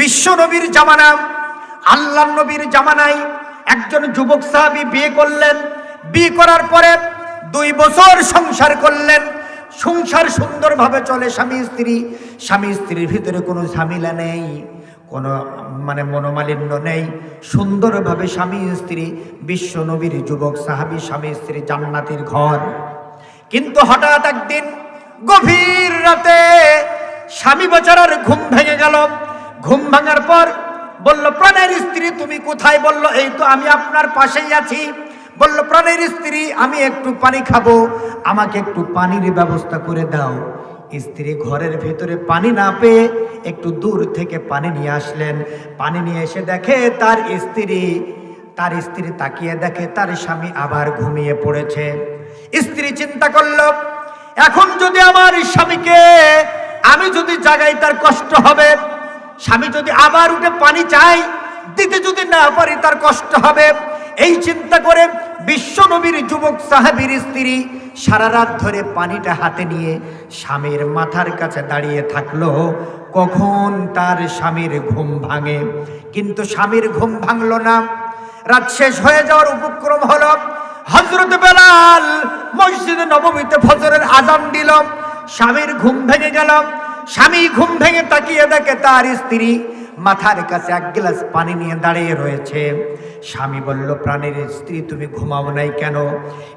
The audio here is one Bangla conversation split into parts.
বিশ্ব নবীর জামানা আল্লাহ নবীর জামানায় একজন যুবক সাহাবী বিয়ে করলেন। বিয়ে করার পরে দুই বছর সংসার করলেন। সংসার সুন্দরভাবে চলে, স্বামী, স্ত্রী। স্বামী, স্ত্রীর ভিতরে কোনো ঝামেলা নেই, কোনো মানে মনোমালিন্য নেই। সুন্দরভাবে স্বামী, স্ত্রী, বিশ্ব নবীর যুবক সাহাবী, স্বামী, স্ত্রী জান্নাতের ঘর। কিন্তু হঠাৎ একদিন গভীর রাতে স্বামী বেচারার ঘুম ভেঙে গেল। ঘুম ভাঙার পর বলল, প্রাণের স্ত্রী তুমি কোথায়? বলল, এই তো আমি আপনার পাশেই আছি। বলল, প্রাণের স্ত্রী, আমি একটু পানি খাব। আমাকে একটু পানির ব্যবস্থা করে দাও। স্ত্রী ঘরের ভেতরে পানি না পেয়ে একটু দূর থেকে পানি নিয়ে আসলেন। পানি নিয়ে এসে দেখে তার স্ত্রী তার স্ত্রী তাকিয়ে দেখে তার স্বামী আবার ঘুমিয়ে পড়েছে। স্ত্রী চিন্তা করল, এখন যদি আমার স্বামীকে আমি যদি জাগাই তার কষ্ট হবে স্বামী যদি আবার উঠে পানি চাই দিতে যদি না পারি তার কষ্ট হবে। এই চিন্তা করে বিশ্ব নবীর যুবক সাহাবীর স্ত্রী সারা রাত ধরে পানিটা হাতে নিয়ে স্বামীর মাথার কাছে দাঁড়িয়ে থাকল। কখন তার স্বামীর ঘুম ভাঙে? কিন্তু স্বামীর ঘুম ভাঙল না। রাত শেষ হয়ে যাওয়ার উপক্রম হলো। হজরত বেলাল মসজিদে নবমীতে ফজরের আজান দিল। স্বামীর ঘুম ভেঙে গেল। স্বামী ঘুম ভেঙে তাকিয়ে দেখে তার স্ত্রী মাথার কাছে এক গ্লাস পানি নিয়ে দাঁড়িয়ে রয়েছে। স্বামী বলল, প্রাণের স্ত্রী, তুমি ঘুমাও নাই কেন?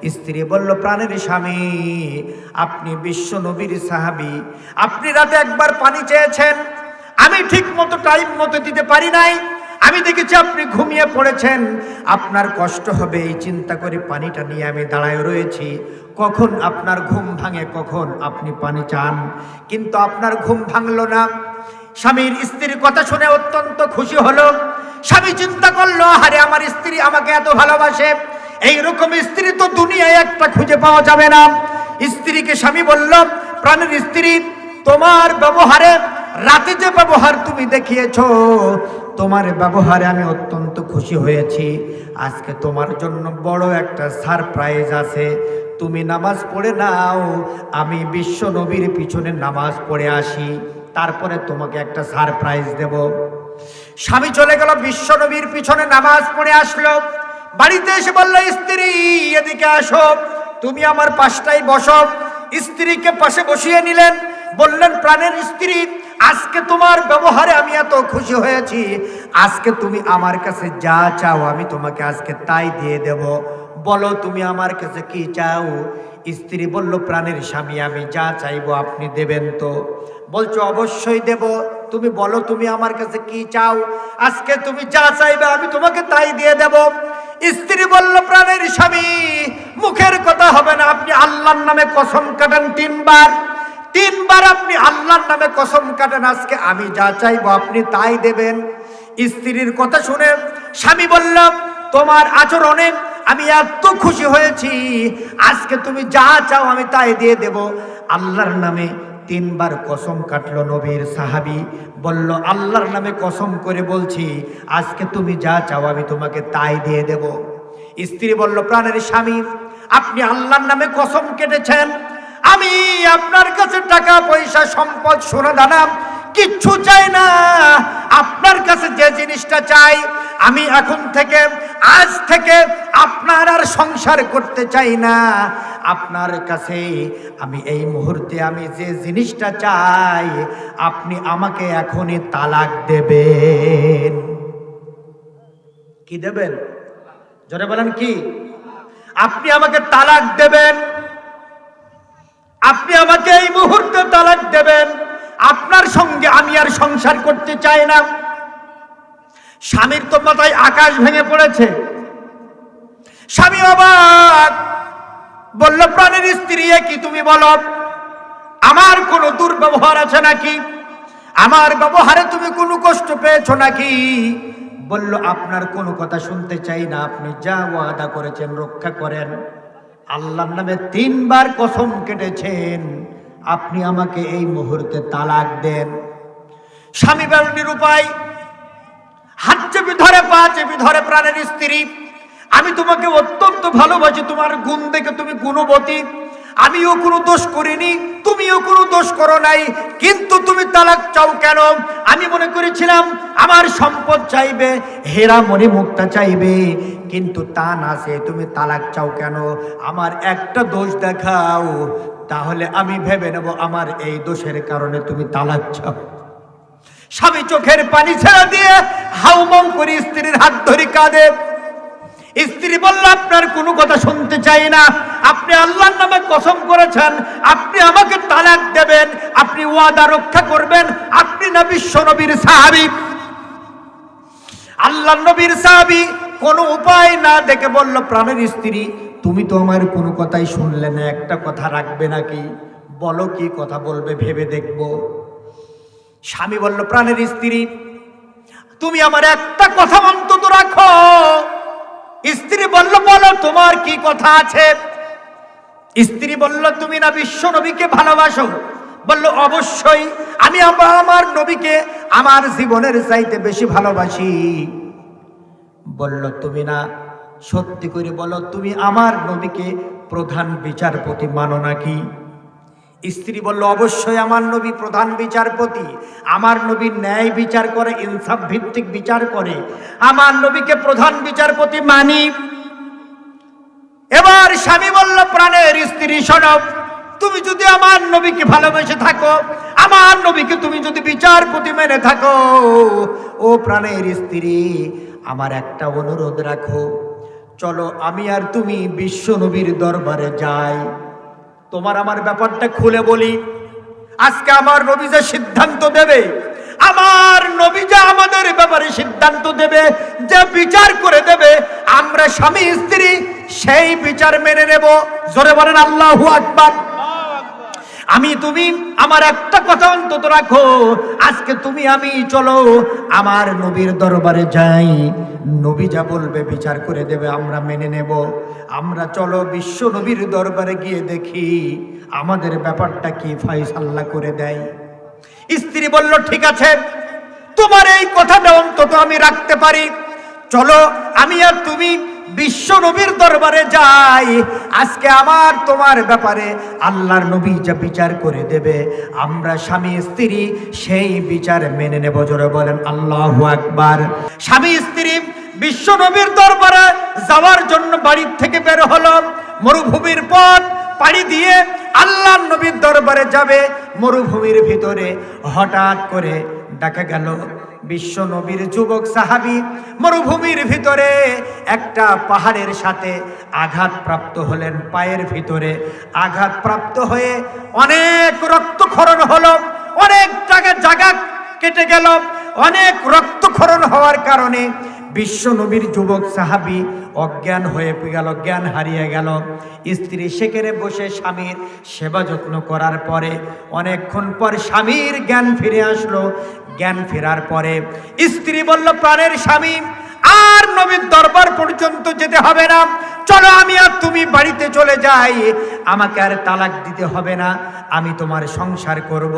স্ত্রী বলল, প্রাণের স্বামী, আপনি বিশ্ব নবীর সাহাবি। আপনি রাতে একবার পানি চেয়েছেন। আমি ঠিক মতো টাইম মতো দিতে পারি নাই। আমি দেখেছি আপনি ঘুমিয়ে পড়েছেন। আপনার কষ্ট হবে, এই চিন্তা করে পানিটা নিয়ে আমি দাঁড়ায় রয়েছি। কখন আপনার ঘুম ভাঙে, কখন আপনি পানি চান। কিন্তু আপনার ঘুম ভাঙলো না। স্বামীর স্ত্রীর কথা শুনে অত্যন্ত খুশি হলো। স্বামী চিন্তা করল, আরে, আমার স্ত্রী আমাকে এত ভালোবাসে। এই রকম স্ত্রী তো দুনিয়ায় একটা খুঁজে পাওয়া যাবে না। স্ত্রীকে স্বামী বলল, প্রাণের স্ত্রী, তোমার ব্যবহারে রাতে যে ব্যবহার তুমি দেখিয়েছো তোমার ব্যবহারে আমি অত্যন্ত খুশি হয়েছি। আজকে তোমার জন্য বড় একটা সারপ্রাইজ আছে। তুমি নামাজ পড়ে নাও, আমি বিশ্ব নবীর পিছনে নামাজ পড়ে আসি। তারপরে তোমাকে একটা সারপ্রাইজ দেব। স্বামী চলে গেল, বিশ্ব নবীর পিছনে নামাজ পড়ে আসলো। বাড়িতে এসে বলল, স্ত্রী, এদিকে আসো। তুমি আমার পাশটাই বসো। স্ত্রীকে পাশে বসিয়ে নিলেন। বললেন, প্রাণের স্ত্রী আজকে তোমার ব্যবহারে আমি এত খুশি হয়েছি। আজকে তুমি আমার কাছে যা চাও আমি তোমাকে আজকে তাই দিয়ে দেব। বলো তুমি আমার কাছে কি চাও? স্ত্রী বলল, প্রাণের স্বামী, আমি যা চাইব আপনি দেবেন তো। বলছো, অবশ্যই দেব। তুমি বলো, তুমি আমার কাছে কি চাও? আজকে তুমি যা চাইবে আমি তোমাকে তাই দিয়ে দেব। স্ত্রী বলল, প্রাণের স্বামী, মুখের কথা হবে না। আপনি আল্লাহর নামে কসম কাটান তিনবার। তিনবার আপনি আল্লাহর নামে কসম কাটেন, আজকে আমি যা চাইব আপনি তাই দেবেন। স্ত্রীর কথা শুনে স্বামী বলল, তোমার আচরণে আমি এত খুশি হয়েছি, আজকে তুমি যা চাও আমি তাই দিয়ে দেব। আল্লাহর নামে তিনবার কসম কাটলো নবীর সাহাবি, বলল, আল্লাহর নামে কসম করে বলছি, আজকে তুমি যা চাও আমি তোমাকে তাই দিয়ে দেব। স্ত্রী বলল, প্রাণের স্বামী, আপনি আল্লাহর নামে কসম কেটেছেন আমি আপনার কাছে টাকা, পয়সা, সম্পদ, সোনা, দানা কিচ্ছু চাই না। আপনার কাছে যে জিনিসটা চাই, আমি এখন থেকে, আজ থেকে আপনার আর সংসার করতে চাই না। আপনার কাছে আমি এই মুহূর্তে আমি যে জিনিসটা চাই, আপনি আমাকে এখনই তালাক দেবেন। কি দেবেন? জোরে বলেন কি? আপনি আমাকে তালাক দেবেন। আপনি আমাকে এই মুহূর্তে তালাক দেবেন। আপনার সঙ্গে আমি আর সংসার করতে চাই না। স্বামীর তো মাথায় আকাশ ভেঙে পড়েছে। স্বামী অবাক। বলল, প্রাণের স্ত্রী কি তুমি বলো? আমার কোনো দুর্ব্যবহার আছে নাকি? আমার ব্যবহারে তুমি কোনো কষ্ট পেয়েছ নাকি? বলল, আপনার কোনো কথা শুনতে চাই না। আপনি যা ওয়াদা করেছেন, রক্ষা করেন। আল্লাহর নামে তিনবার কসম কেটেছেন, আপনি আমাকে এই মুহূর্তে তালাক দেন। স্বামী বেরুনির উপায় হাত চেপে ধরে পা চেপে ধরে প্রাণের স্ত্রী, আমি তোমাকে অত্যন্ত ভালোবাসি, তোমার গুণ দেখে তুমি গুণবতী। আমিও কোনো দোষ করিনি, তুমিও কোনো দোষ করো নাই, কিন্তু তুমি তালাক চাও কেন? আমি মনে করেছিলাম, আমার সম্পদ চাইবে, হেরা মনে মুক্তা চাইবে, কিন্তু তা না সে তুমি তালাক চাও কেন? আমার একটা দোষ দেখাও, তাহলে আমি ভেবে নেব আমার এই দোষের কারণে তুমি তালাক চাও। স্বামী চোখের পানি ছেড়ে দিয়ে হাউমাউ করে স্ত্রীর হাত ধরে কাঁদে। স্ত্রী বলল, আপনার কোনো কথা শুনতে চাই না আপনি আল্লাহর নামে কসম করেছেন, আপনি আমাকে তালাক দেবেন, আপনি ওয়াদা রক্ষা করবেন, আপনি না বিশ্ব নবীর সাহাবি। আল্লাহ নবীর সাহাবি কোনো উপায় না দেখে বলল, প্রাণের স্ত্রী, তুমি তো আমার কোনো কথাই শুনলে না, একটা কথা রাখবে নাকি? বলো কি কথা বলবে, ভেবে দেখব। স্বামী বলল, প্রাণের স্ত্রী, তুমি আমার একটা কথা অন্তত রাখো। স্ত্রী বলল, বলো, তোমার কি কথা আছে? স্ত্রী বলল, তুমি না বিশ্ব নবীকে ভালোবাসো? বলল, অবশ্যই। আমি আমার নবীকে আমার জীবনের চাইতে বেশি ভালোবাসি। বলল, তুমি না, সত্যি করে বলো, তুমি আমার নবীকে প্রধান বিচারপতি মানো নাকি? স্ত্রী বলল, অবশ্যই আমার নবী প্রধান বিচারপতি। আমার নবী ন্যায় বিচার করে, ইনসাফ ভিত্তিক বিচার করে। আমার নবীকে প্রধান বিচারপতি মানি। এবার স্বামী বলল, প্রাণের স্ত্রী সনব, তুমি যদি আমার নবীকে ভালোবেসে থাকো, আমার নবীকে তুমি যদি বিচারপতি মেনে থাকো, ও প্রাণের স্ত্রী, আমার একটা অনুরোধ রাখো। চলো, আমি আর তুমি বিশ্ব নবীর দরবারে যাই। তোমার আমার ব্যাপারটা খুলে বলি। আজকে আমার নবী যে সিদ্ধান্ত দেবে আমার নবী যে আমাদের ব্যাপারে সিদ্ধান্ত দেবে, যে বিচার করে দেবে, আমরা স্বামী, স্ত্রী, সেই বিচার মেনে নেব। জোরে বলেন, আল্লাহু আকবার। আমি, তুমি আমার একটা কথা অন্তত রাখো, আজকে তুমি, আমি, চলো আমার নবীর দরবারে যাই। নবী যা বলবে, বিচার করে দেবে, আমরা মেনে নেব। আমরা চলো বিশ্ব নবীর দরবারে গিয়ে দেখি, আমাদের ব্যাপারটা কি ফাইসাল্লা করে দেয়। স্ত্রী বলল, ঠিক আছে, তোমার এই কথাটা অন্তত আমি রাখতে পারি। চলো, আমি আর তুমি বিশ্ব নবীর দরবারে যাই। আজকে আমার তোমার ব্যাপারে আল্লাহর নবী যা বিচার করে দেবে, আমরা স্বামী স্ত্রী সেই বিচার মেনে নেব। জোরে বলেন, আল্লাহ আকবার। স্বামী স্ত্রী বিশ্ব নবীর দরবারে যাওয়ার জন্য বাড়ির থেকে বের হলো মরুভূমির পথ পাড়ি দিয়ে আল্লাহ নবীর দরবারে যাবে। মরুভূমির ভিতরে হঠাৎ করে ডাকা গেল বিশ্ব নবীর যুবক সাহাবি মরুভূমির ভিতরে একটা পাহাড়ের সাথে আঘাতপ্রাপ্ত হলেন। পায়ের ভিতরে আঘাতপ্রাপ্ত হয়ে অনেক রক্তক্ষরণ হলো। অনেক জায়গা জায়গা কেটে গেল। অনেক রক্তক্ষরণ হওয়ার কারণে বিশ্ব নবীর যুবক সাহাবি অজ্ঞান হয়ে গেল, জ্ঞান হারিয়ে গেল। স্ত্রী সেখানে বসে স্বামীর সেবা যত্ন করার পরে অনেকক্ষণ পর স্বামীর জ্ঞান ফিরে আসলো। জ্ঞান ফেরার পরে স্ত্রী বলল, প্রাণের স্বামী নবীর দরবার পর্যন্ত যেতে হবে না। চলো আমি আর তুমি বাড়িতে চলে যাই। আমাকে আর তালাক দিতে হবে না। আমি তোমার সংসার করব।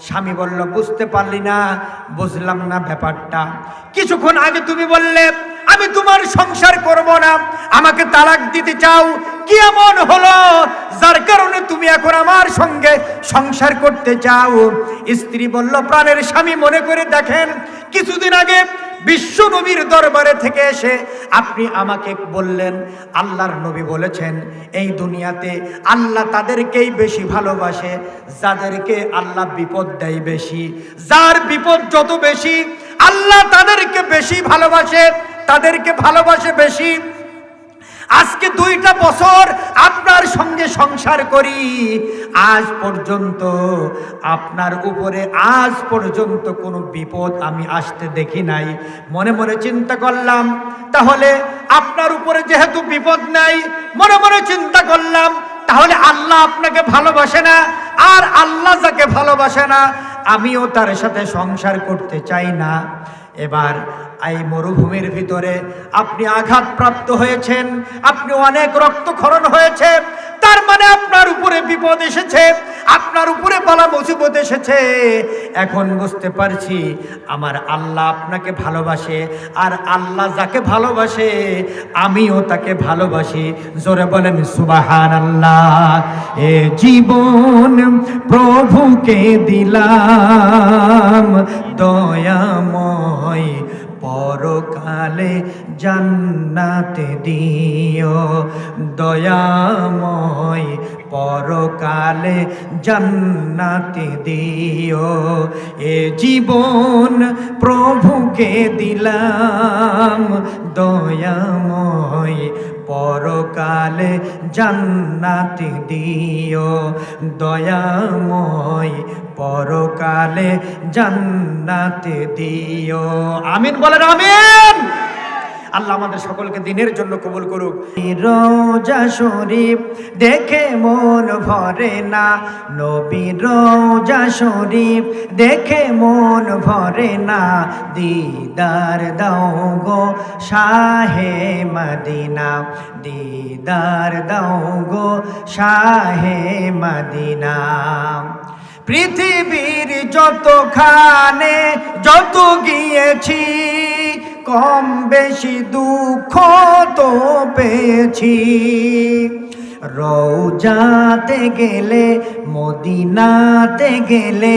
স্বামী বলল, বুঝতে পারলি না, বুঝলাম না ব্যাপারটা। কিছুক্ষণ আগে তুমি বললে, আমি তোমার সংসার করব না। আমাকে তালাক দিতে চাও। কি এমন হলো? যার কারণে তুমি এখন আমার সঙ্গে সংসার করতে চাও। স্ত্রী বলল, প্রাণের স্বামী মনে করে দেখেন, কিছুদিন আগে বিশ্ব নবীর দরবারে থেকে এসে আপনি আমাকে বললেন, আল্লাহর নবী বলেছেন, এই দুনিয়াতে আল্লাহ তাদেরকেই বেশি ভালোবাসে, যাদেরকে আল্লাহ বিপদ দেয় বেশি। যার বিপদ যত বেশি, আল্লাহ তাদেরকে বেশি ভালোবাসে, তাদেরকে ভালোবাসে বেশি। আজকে দুইটা বছর আপনার সঙ্গে সংসার করি। আজ পর্যন্ত আপনার উপরে, আজ পর্যন্ত কোনো বিপদ আমি আসতে দেখি নাই। মনে মনে চিন্তা করলাম, তাহলে আপনার উপরে যেহেতু বিপদ নাই, মনে মনে চিন্তা করলাম, তাহলে আল্লাহ আপনাকে ভালোবাসে না, আর আল্লাহ যাকে ভালোবাসে না, আমিও তার সাথে সংসার করতে চাই না। এবার এই মরুভূমির ভিতরে আপনি আঘাতপ্রাপ্ত হয়েছেন আপনি অনেক রক্তক্ষরণ হয়েছে তার মানে আপনার উপরে বিপদ এসেছে, আপনার উপরে বলা মুসিবত এসেছে। এখন বুঝতে পারছি, আমার আল্লাহ আপনাকে ভালোবাসে, আর আল্লাহ যাকে ভালোবাসে, আমিও তাকে ভালোবাসি। জোরে বলেন সুবাহান আল্লাহ এ জীবন প্রভুকে দিলাম, দয়াময় পরকালে জান্নাতে দিও। দয়াময় পরকালে জান্নাতে দিও। এ জীবন প্রভুকে দিলাম। দয়াময় পরকালে জান্নাতি দিও। দয়াময় পরকালে জান্নাতি দিও। আমিন বলেন আমিন। আল্লাহ আমাদের সকলকে দিনের জন্য কবুল করুক। রোজা শরীফ দেখে মন ভরে না। নবী রোজা শরীফ দেখে মন ভরে না। দিদার দাও গো শাহে মদিনা। দিদার দাও গো শাহে মদিনা। পৃথিবীর যতখানে যত গিয়েছি কম বেশি দুঃখ তো পেয়েছি। রৌজাতে গেলে মদিনাতে গেলে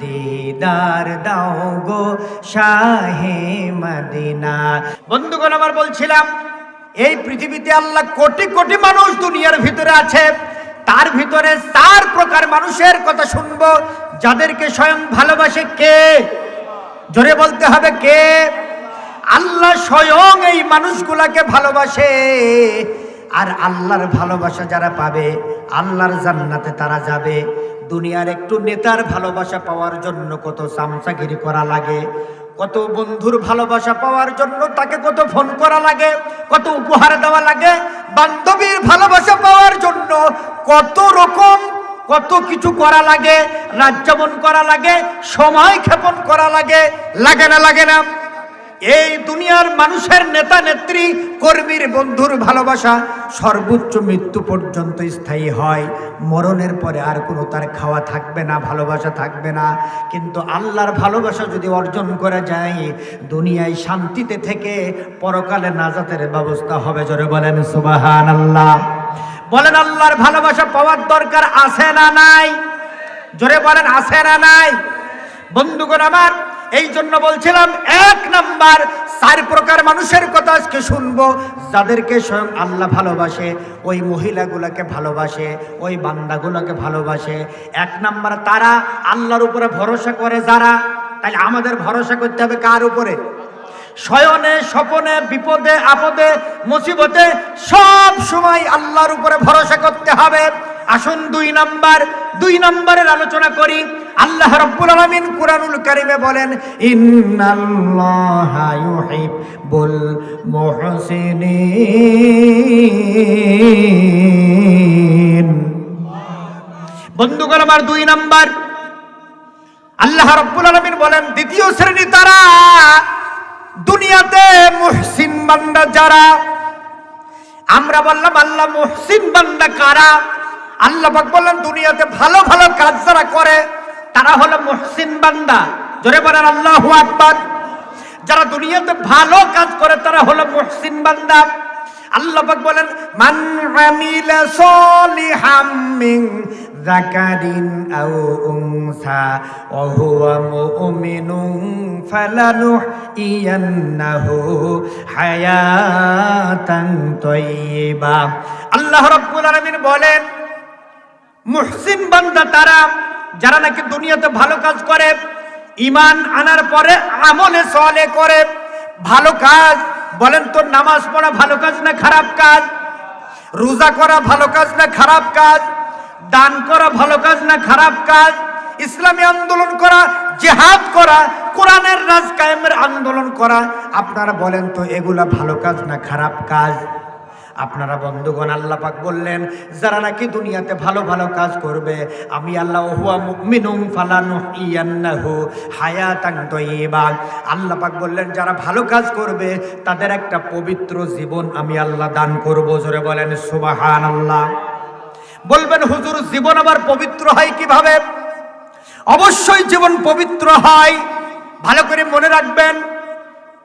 দিদার দাও গো শাহে মদিনা। বন্ধুগণ আমার বলছিলাম, এই পৃথিবীতে আল্লাহ কোটি কোটি মানুষ দুনিয়ার ভিতরে আছে। তার ভিতরে চার প্রকার মানুষের কথা শুনব। যাদেরকে স্বয়ং ভালোবাসে কে? জোরে বলতে হবে কে? আল্লাহ স্বয়ং এই মানুষগুলাকে ভালোবাসে। আর আল্লাহর ভালোবাসা যারা পাবে, আল্লাহর জান্নাতে তারা যাবে। দুনিয়ার একটু নেতার ভালোবাসা পাওয়ার জন্য কত চামচাগিরি করা লাগে, কত বন্ধুর ভালোবাসা পাওয়ার জন্য তাকে কত ফোন করা লাগে, কত উপহার দেওয়া লাগে, বান্ধবীর ভালোবাসা পাওয়ার জন্য কত রকম কত কিছু করা লাগে, রাজ্যমন করা লাগে, সময় ক্ষেপণ করা লাগে লাগে না লাগে না। এই দুনিয়ার মানুষের নেতা নেত্রী, কর্মীর বন্ধুর ভালোবাসা সর্বোচ্চ মৃত্যু পর্যন্ত স্থায়ী হয়। মরণের পরে আর কোনো তার খাওয়া থাকবে না, ভালোবাসা থাকবে না। কিন্তু আল্লাহর ভালোবাসা যদি অর্জন করা যায়, দুনিয়ায় শান্তিতে থেকে পরকালে নাজাতের ব্যবস্থা হবে। জোরে বলেন সুবাহান আল্লাহ বলেন, আল্লাহর ভালোবাসা পাওয়ার দরকার আছে না নাই? জোরে বলেন, আছে না নাই? বন্ধুগণ আমার এই জন্য বলছিলাম, এক নাম্বার, চার প্রকার মানুষের কথা আজকে শুনব। যাদেরকে স্বয়ং আল্লাহ ভালোবাসে, ওই মহিলাগুলোকে ভালোবাসে, ওই বান্দাগুলোকে ভালোবাসে। এক নাম্বার, তারা আল্লাহর উপরে ভরসা করে যারা তাহলে আমাদের ভরসা করতে হবে কার উপরে? শয়নে, স্বপনে, বিপদে, আপদে, মুসিবতে, সব সময় আল্লাহর উপরে ভরসা করতে হবে। আসুন দুই নাম্বার, দুই নাম্বারের আলোচনা করি। আল্লাহ রব্বুল আলামিন কুরআনুল কারীমে বলেন, ইন্নাল্লাহা ইউহিব্বুল মুহসিনিন। বন্ধুগণ আমার দুই নাম্বার, আল্লাহ রব্বুল আলামিন বলেন, দ্বিতীয় শ্রেণি তারা দুনিয়াতে মুহসিন বান্দা যারা? আমরা বললাম, আল্লাহ মুহসিন বান্দা কারা? আল্লাহ বললেন, দুনিয়াতে ভালো ভালো কাজ যারা করে তারা হলো মুহসিন বান্দা। জোরে বলেন, আল্লাহু আকবার। যারা দুনিয়াতে ভালো কাজ করে, তারা হলো মুহসিন বান্দা। আল্লাহ পাক বলেন, মান আমিলা সলিহাম মিন যাকারিন আও উনসা, ওয়া হুয়া মুমিনুন ফালানুহইয়ান্নাহু হায়াতান তাইয়্যিবা আল্লাহ রাব্বুল আলামিন বলেন, মুহসিন বান্দা তারা যারা নাকি দুনিয়াতে ভালো কাজ করে ইমান আনার পরে আমলে সলে করে, ভালো কাজ, বলেন তোর নামাজ পড়া ভালো কাজ না খারাপ কাজ? রোজা করা ভালো কাজ না খারাপ কাজ? দান করা ভালো কাজ না খারাপ কাজ? ইসলামী আন্দোলন করা, জেহাদ করা, কোরআনের রাজ কায়েমের আন্দোলন করা, আপনারা বলেন তো এগুলা ভালো কাজ না খারাপ কাজ? আপনারা বন্ধুগণ আল্লাহ পাক বললেন, যারা নাকি দুনিয়াতে ভালো ভালো কাজ করবে, আমি আল্লাহ হুয়া মুমিনুম ফালানুহিয়ান্নাহু হায়াতান তাইয়্যিবা আল্লাহ পাক বললেন, যারা ভালো কাজ করবে, তাদের একটা পবিত্র জীবন আমি আল্লাহ দান করব। জোরে বলেন, সুবহানাল্লাহ। বলবেন, হুজুর, জীবন আবার পবিত্র হয় কীভাবে? অবশ্যই জীবন পবিত্র হয়। ভালো করে মনে রাখবেন,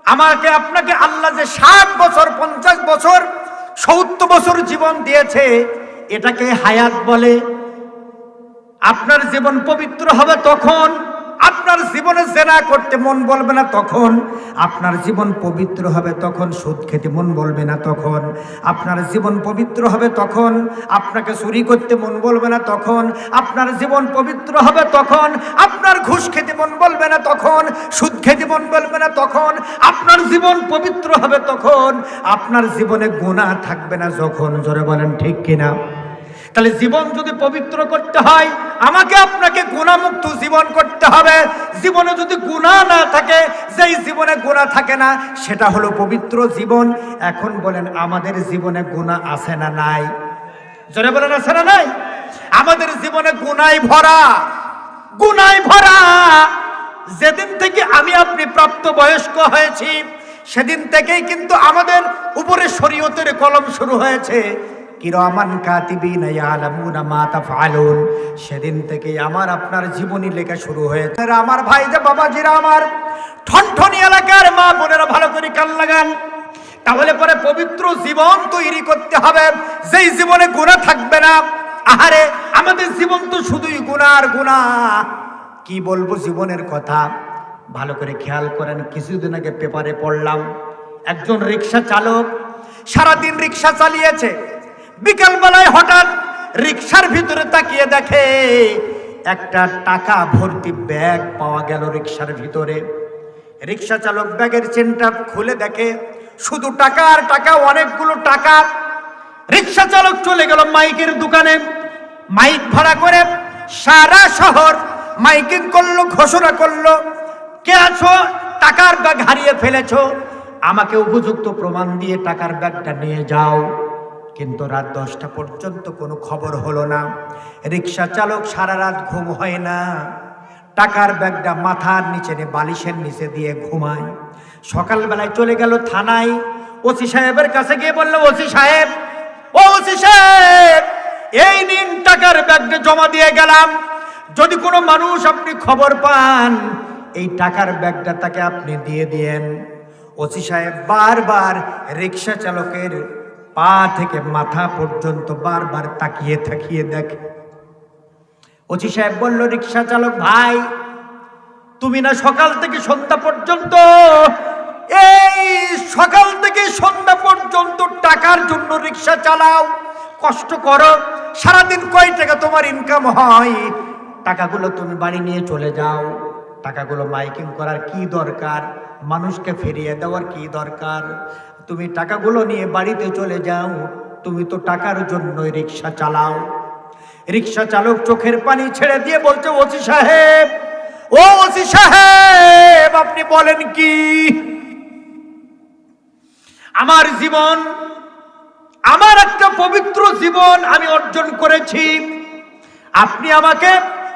আমাকে, আপনাকে আল্লাহ যে ষাট বছর, পঞ্চাশ বছর সত্তর বছর জীবন দিয়েছে এটাকে হায়াত বলে। আপনার জীবন পবিত্র হবে তখন। আপনার জীবনে জেনা করতে মন বলবে না তখন, আপনার জীবন পবিত্র হবে তখন, সুদ খেতে মন বলবে না তখন, আপনার জীবন পবিত্র হবে তখন, আপনাকে চুরি করতে মন বলবে না তখন, আপনার জীবন পবিত্র হবে তখন, আপনার ঘুষ খেতে মন বলবে না তখন, সুদ খেতে মন বলবে না তখন, আপনার জীবন পবিত্র হবে তখন, আপনার জীবনে গোনা থাকবে না যখন, জোরে বলেন ঠিক কিনা? তাহলে জীবন যদি পবিত্র করতে হয়, আমাকে আপনাকে গুণামুক্ত জীবন করতে হবে। জীবনে যদি গুণা না থাকে, যেই জীবনে গুণা থাকে না, সেটা হলো পবিত্র জীবন। এখন বলেন, আমাদের জীবনে গুণা আছে না নাই? জোরে বলেন, আছে না নাই? আমাদের জীবনে গুনাই ভরা গুনাই ভরা। যেদিন থেকে আমি আপনি প্রাপ্ত বয়স্ক হয়েছি, সেদিন থেকেই কিন্তু আমাদের উপরে শরীয়তের কলম শুরু হয়েছে। কিরমান কাতিবিন ইয়ালামুনা মা তাফআলুন। সেদিন থেকে আমার আপনার জীবনী লেখা শুরু হয়েছে। আমার ভাই যে বাবাজিরা আমার, ঠনঠনি এলাকার মা বোনেরা ভালো করে কান লাগান। তাহলে পরে পবিত্র জীবন তৈরি করতে হবে। যেই জীবনে গুণা থাকবে না, আহারে আমাদের জীবন তো শুধুই গুনার গুণা কি বলব জীবনের কথা? ভালো করে খেয়াল করেন, কিছুদিন আগে পেপারে পড়লাম, একজন রিক্সা চালক সারাদিন রিক্সা চালিয়েছে। বিকালবেলায় হঠাৎ রিক্সার ভিতরে তাকিয়ে দেখে একটা টাকা ভর্তি ব্যাগ পাওয়া গেল রিক্সার ভিতরে। রিক্সা চালক ব্যাগের চেনটা খুলে দেখে, শুধু টাকা আর টাকা, অনেকগুলো টাকা। রিক্সা চালক চলে গেল মাইকের দোকানে। মাইক ভাড়া করে সারা শহর মাইকিং করল, ঘোষণা করল, কে আছো? টাকার ব্যাগ হারিয়ে ফেলেছো। আমাকে উপযুক্ত প্রমাণ দিয়ে টাকার ব্যাগটা নিয়ে যাও। কিন্তু রাত দশটা পর্যন্ত কোনো খবর হলো না। রিক্সা চালক সারা রাত ঘুম হয় না। টাকার ব্যাগটা মাথার নিচে বালিশের নিচে দিয়ে ঘুমায়। সকালবেলায় চলে গেল থানায়। ওসি সাহেবের কাছে গিয়ে বলল, ওসি সাহেব, ও ওসি সাহেব, এই নিন টাকার ব্যাগটা জমা দিয়ে গেলাম। যদি কোনো মানুষ আপনি খবর পান, এই টাকার ব্যাগটা তাকে আপনি দিয়ে দিয়েন। ওসি সাহেব বারবার রিক্সা চালকের পা থেকে মাথা পর্যন্ত বারবার তাকিয়ে তাকিয়ে দেখে। ওসি সাহেব বলল রিক্সা চালক ভাই, তুমি না সকাল থেকে সন্ধ্যা পর্যন্ত, এই সকাল থেকে সন্ধ্যা পর্যন্ত টাকার জন্য রিক্সা চালাও, কষ্ট করো, সারাদিন কয় টাকা তোমার ইনকাম হয়? টাকাগুলো তুমি বাড়ি নিয়ে চলে যাও। টাকাগুলো মাইকিং করার কি দরকার? মানুষকে ফিরিয়ে দেওয়ার কি দরকার? তুমি টাকাগুলো নিয়ে বাড়িতে চলে যাও, তুমি তো টাকার জন্যই রিক্সা চালাও। রিক্সা চালক চোখের পানি ছেড়ে দিয়ে বলছে, ওসি সাহেব, ও ওসি সাহেব, আপনি বলেন কি? আমার জীবন, আমার একটা পবিত্র জীবন আমি অর্জন করেছি। আপনি আমাকে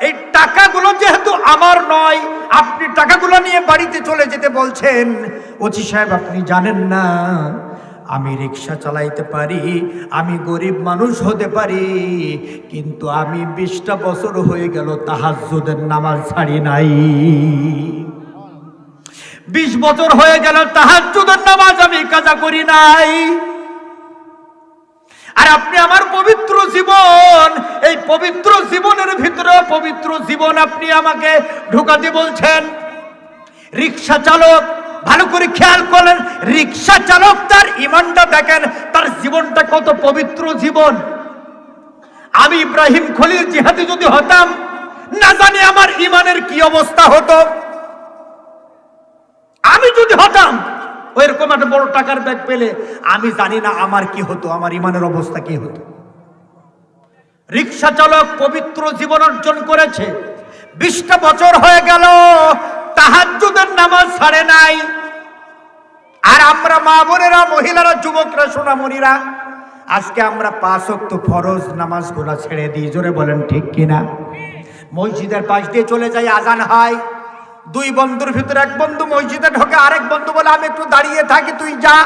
এই টাকাগুলো যেহেতু আমার নয়, আপনি টাকাগুলো নিয়ে বাড়িতে চলে যেতে বলছেন। ওসি সাহেব, আপনি জানেন না, আমি রিক্সা চালাইতে পারি, আমি গরিব মানুষ হতে পারি, কিন্তু আমি বিশটা বছর হয়ে গেল তাহাজ্জুদের নামাজ ছাড়ি নাই। বিশ বছর হয়ে গেল তাহাজ্জুদের নামাজ আমি কাজা করি নাই। আর আপনি আমার পবিত্র জীবন, এই পবিত্র জীবনের ভিতরে পবিত্র জীবন আপনি আমাকে ঢুকাতে বলছেন। রিক্সা চালক ভালো করে খেয়াল করেন রিক্সা চালক তার ইমানটা দেখেন, তার জীবনটা কত পবিত্র জীবন। আমি ইব্রাহিম খলিল জিহাদি যদি হতাম, না জানি আমার ইমানের কি অবস্থা হতো। আমি যদি হতাম, ওইরকম একটা বড় টাকার ব্যাগ পেলে, আমি জানি না আমার কি হতো, আমার ইমানের অবস্থা কি হতো। রিক্সা চালক পবিত্র জীবন অর্জন করেছে, বিশটা বছর হয়ে গেল তাহাজ্জুদের নামাজ ছাড়ে নাই। আর আমরা মা বোনেরা, মহিলারা, যুবকরা, সোনামণিরা, আজকে আমরা পাঁচ অক্ত ফরজ নামাজগুলো ছেড়ে দিই। জোরে বলেন ঠিক কিনা? মসজিদের পাশ দিয়ে চলে যাই, আজান হয়। দুই বন্ধুর ভিতরে এক বন্ধু মসজিদে ঢোকে, আরেক বন্ধু বলে, আমি একটু দাঁড়িয়ে থাকি, তুই যা।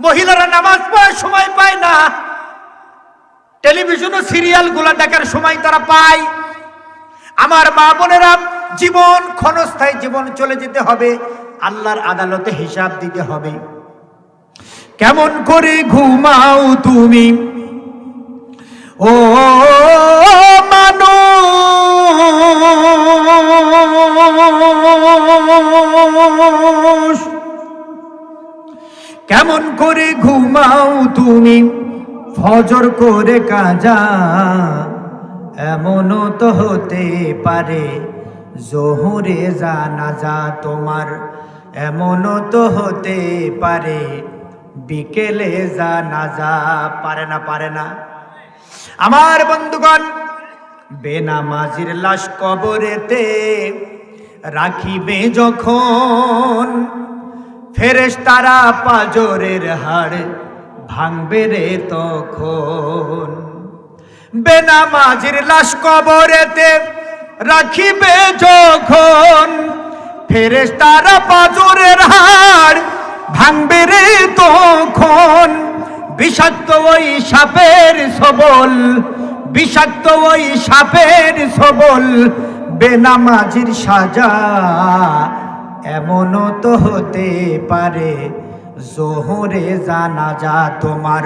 মহিলারা নামাজ পড়ার সময় পায় না। টেলিভিশন ও সিরিয়ালগুলো দেখার সময় তারা পায়। আমার মা বোনেরা জীবন, ক্ষণস্থায়ী জীবন চলে যেতে হবে। আল্লাহর আদালতে হিসাব দিতে হবে। কেমন করে ঘুমাও তুমি? ও মানুষ! কেমন করে ঘুমাও তুমি? ফজর করে কাজা এমনও তো হতে পারে। জোহরে জানাজা তোমার, এমনও তো হতে পারে। বিকেলে যা জানাজা পারে না পারে না। আমার বন্ধুগণ, বেনামাজির লাশ কবরেতে রাখিবে যখন ফেরেশ তারা পাজরের হাড় ভাঙবে রে তখন। বেনামাজির লাশ কবরেতে রাখিবে যখন ফেরেশ তারা পাজরের হাড় ভাঙবে রে তখন। বিষাক্ত ওই সাপের সবল, বিষাক্ত ওই সাপের সবল, বেনামাজির সাজা এমনও তো হতে পারে। জোহরে জানাজা তোমার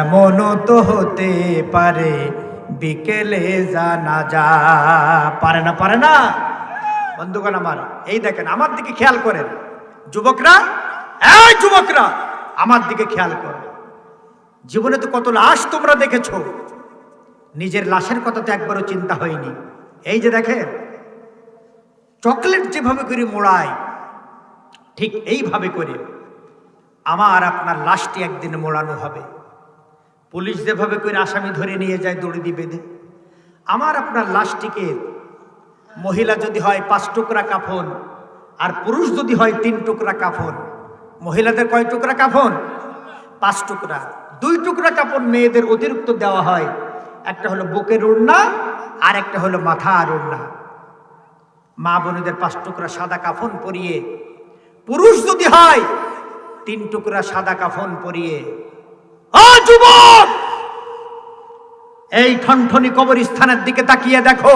এমনও তো হতে পারে। বিকেলে জানাজা পারে না পারে না। বন্ধুগণ আমার, এই দেখেন, আমার দিকে খেয়াল করেন। যুবকরা, এই যুবকরা, আমার দিকে খেয়াল করেন। জীবনে তো কত লাশ তোমরা দেখেছ। নিজের লাশের কথা তো একবারও চিন্তা হয়নি। এই যে দেখেন, চকলেট যেভাবে করে মোড়ায়, ঠিক এইভাবে করে। আমার আপনার লাশটি একদিন মোড়ানো হবে। পুলিশ যেভাবে করে আসামি ধরে নিয়ে যায় দড়ি দিয়ে বেঁধে। আমার আপনার লাশটিকে মহিলা যদি হয় পাঁচ টুকরা কাফন আর পুরুষ যদি হয় তিন টুকরা কাফন। মহিলাদের কয় টুকরা কাফন? পাঁচ টুকরা। দুই টুকরা কাপড় মেয়েদের অতিরিক্ত দেওয়া হয়। একটা হলো বুকের ওড়না আর একটা হলো মাথার ওড়না। মা বোনেদের পাঁচ টুকরা সাদা কাফন পরিয়ে, পুরুষ যদি হয় তিন টুকরা সাদা কাফন পরিয়ে যুবক! এই ঠনঠনি কবরস্থানের দিকে তাকিয়ে দেখো।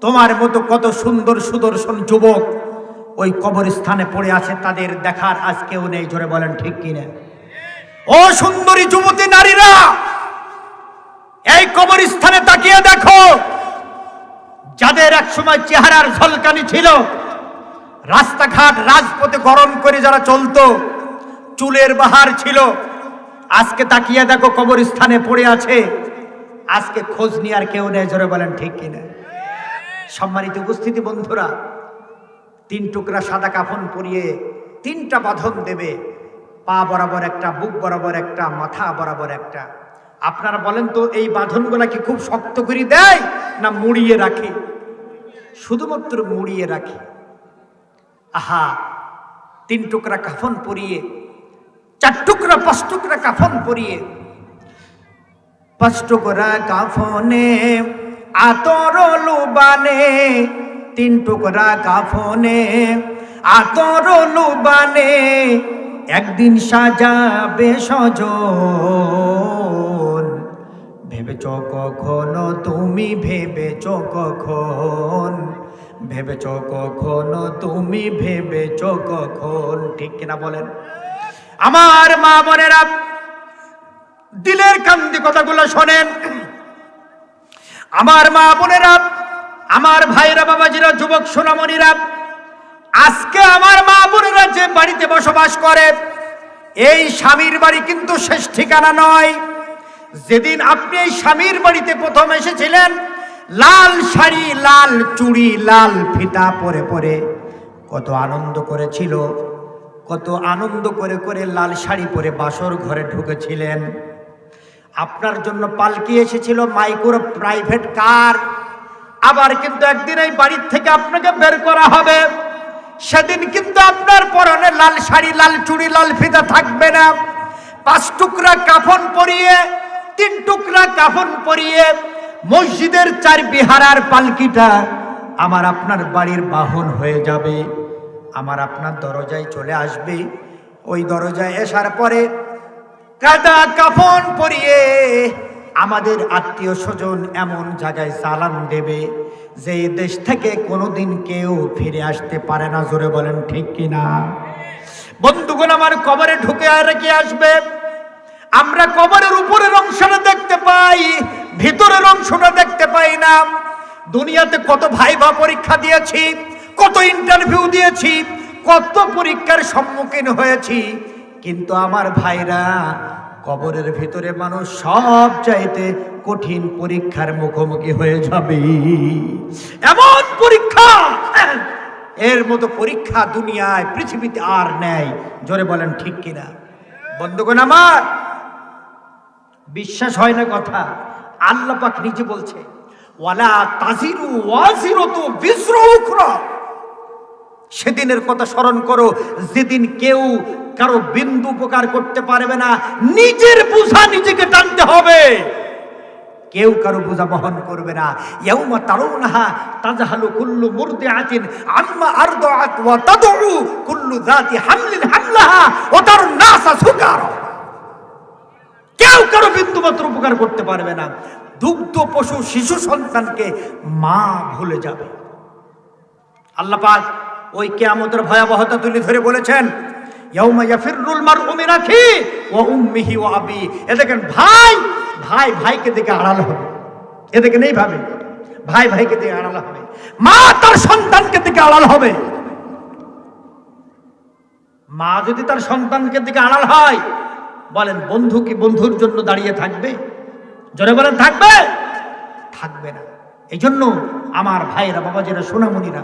তোমার মতো কত সুন্দর সুদর্শন যুবক ওই কবরস্থানে পড়ে আছে, তাদের দেখার আজ কেউ নেই, জোরে বলেন ঠিক কিনা? ও সুন্দরী যুবতী নারীরা, এই কবরস্থানে তাকিয়ে দেখো, যাদের একসময় চেহারার ঝলকানি ছিল, রাস্তাঘাট রাজপথে গরম করে যারা চলতো, চুলের বাহার ছিল আজকে তাকিয়ে দেখো কবরস্থানে পড়ে আছে। আজকে খোঁজ নিয়ে আর কেউ নেই, জোরে বলেন, ঠিক কিনা? সম্মানিত উপস্থিতি বন্ধুরা, তিন টুকরা সাদা কাফন পরিয়ে তিনটা বাঁধন দেবে। পা বরাবর একটা, বুক বরাবর একটা, মাথা বরাবর একটা। আপনারা বলেন তো, এই বাঁধনগুলা কি খুব শক্ত করে দেয় না মুড়িয়ে রাখে? শুধুমাত্র মুড়িয়ে রাখে। আহা, তিন টুকরা কাফন পরিয়ে চার টুকরা, পাঁচ টুকরা কাফন পরিয়ে, পাঁচ টুকরা কাফনে আতর লুবানে, তিন টুকরা কাফনে আতর লুবানে একদিন সাজাবে সজন ভেবেছ কখনো তুমি, ভেবেছ কখন? ভেবেছ কখনো তুমি, ভেবেছ কখন? ঠিক কিনা বলেন। আমার মা বোনেরা, দিলের কান্দি কথাগুলো শোনেন। আমার মা বোনেরা, আমার ভাইরা বাবাজিরা, যুবক সোনামণিরা, আজকে আমার মা বোনেরা যে বাড়িতে বসবাস করে, এই স্বামীর বাড়ি কিন্তু শেষ ঠিকানা নয়। যেদিন আপনি এই স্বামীর বাড়িতে প্রথম এসেছিলেন, লাল শাড়ি, লাল চুড়ি, লাল ফিতা পরে পরে কত আনন্দ করেছিল। কত আনন্দ করে করে লাল শাড়ি পরে বাসর ঘরে ঢুকেছিলেন। আপনার জন্য পালকি এসেছিল মাইক্রো প্রাইভেট কার। আবার কিন্তু একদিন এই বাড়ির থেকে আপনাকে বের করা হবে। সেদিন কিন্তু আপনার পরনে লাল শাড়ি, লাল চুড়ি, লাল ফিতা থাকবে না। পাঁচ টুকরা কাফন পরিয়ে, তিন টুকরা কাফন পরিয়ে মসজিদের চার বিহারার পালকিটা আমার আপনার বাড়ির বাহন হয়ে যাবে। আমার আপনার দরজায় চলে আসবে। ওই দরজায় আসার পরে কাদা কাফন পরিয়ে আমাদের আত্মীয় স্বজন এমন জায়গায় চালান দেবে যে দেশ থেকে কোনোদিন কেউ ফিরে আসতে পারে না। জোরে বলেন, ঠিক কিনা? বন্ধুগণ, আমার কবরে ঢুকে আর কি আসবে? আমরা কবরের উপরের অংশটা দেখতে পাই, ভিতরের অংশটা দেখতে পাই না। দুনিয়াতে কত ভাইবা পরীক্ষা দিয়েছি কত ইন্টারভিউ দিয়েছি, কত পরীক্ষার সম্মুখীন হয়েছি, কিন্তু আমার ভাইরা কবরের ভিতরে মানুষ সব চাইতে কঠিন পরীক্ষার মুখোমুখি হয়ে যাবে। এমন পরীক্ষা, এর মতো পরীক্ষা দুনিয়ায়, পৃথিবীতে আর নেই। জোরে বলেন, ঠিক কিনা? বন্ধুগণ আমার, বিশ্বাস হয় না কথা? আল্লাহ পাক নিজে বলছে, ওয়ালা তাজিরু ওয়াজিরতু বিজরু উখরা। সেদিনের কথা স্মরণ করো, যেদিন কেউ কারও বিন্দু উপকার করতে পারবে না, নিজের বোঝা নিজেকে টানতে হবে। কেউ কারও বোঝা বহন করবে না। ইয়াউমা তারাউনাহা তাজহালু কুল্লু মুরদিআতিন আম্মা আরদাআত ওয়া তাদউ কুল্লু যাতি হামলিন হামলাহা ওয়া তারুন নাসা সুকারা কেউ কারও বিন্দু মাত্র উপকার করতে পারবে না। দুগ্ধ পশু শিশু সন্তানকে মা ভুলে যাবে। আল্লাহ পাক ওই কেয়ামতের ভয়াবহতা তুলে ধরে বলেছেন এ দেখেন, ভাই ভাই ভাইকে দেখে আড়াল হবে। এ দেখেন এইভাবে, ভাই ভাইকে দেখে আড়াল হবে। মা তার সন্তানকে দেখে আড়াল হবে। মা যদি তার সন্তানকে দিকে আড়াল হয়, বলেন, বন্ধু কি বন্ধুর জন্য দাঁড়িয়ে থাকবে? জোরে বলেন, থাকবে? থাকবে না। এই জন্য আমার ভাইরা বাবাজিরা, সোনামণিরা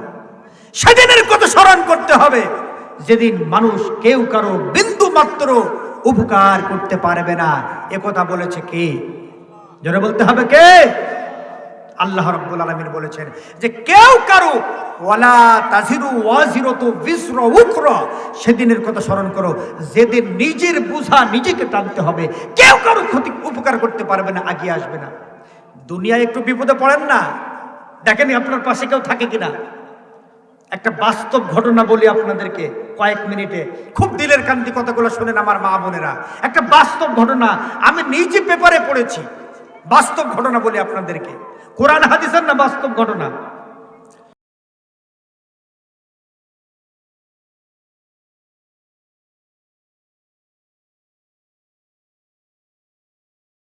সেদিনের কথা স্মরণ করতে হবে। যেদিন মানুষ কেউ কারও বিন্দু মাত্র উপকার করতে পারবে না, এ কথা বলেছে কে? জোরে বলতে হবে কে? আল্লাহ রাব্বুল আলামিন বলেছেন যে কেউ কারও ওয়ালা তাজিরু ওয়াজিরতু বিসরা উখরা, সেদিনের কথা স্মরণ করো। যেদিন নিজের বোঝা নিজেকে টানতে হবে, কেউ কারও ক্ষতি উপকার করতে পারবে না, আগিয়ে আসবে না। দুনিয়ায় একটু বিপদে পড়েন না। দেখেনি আপনার পাশে কেউ থাকে কিনা। একটা বাস্তব ঘটনা বলি আপনাদেরকে কয়েক মিনিটে। খুব দিলের কান্তি কথাগুলো শুনেন আমার মা বোনেরা। একটা বাস্তব ঘটনা, আমি নিজে পেপারে পড়েছি। বাস্তব ঘটনা বলি আপনাদেরকে। কোরআন হাদিসের না বাস্তব ঘটনা?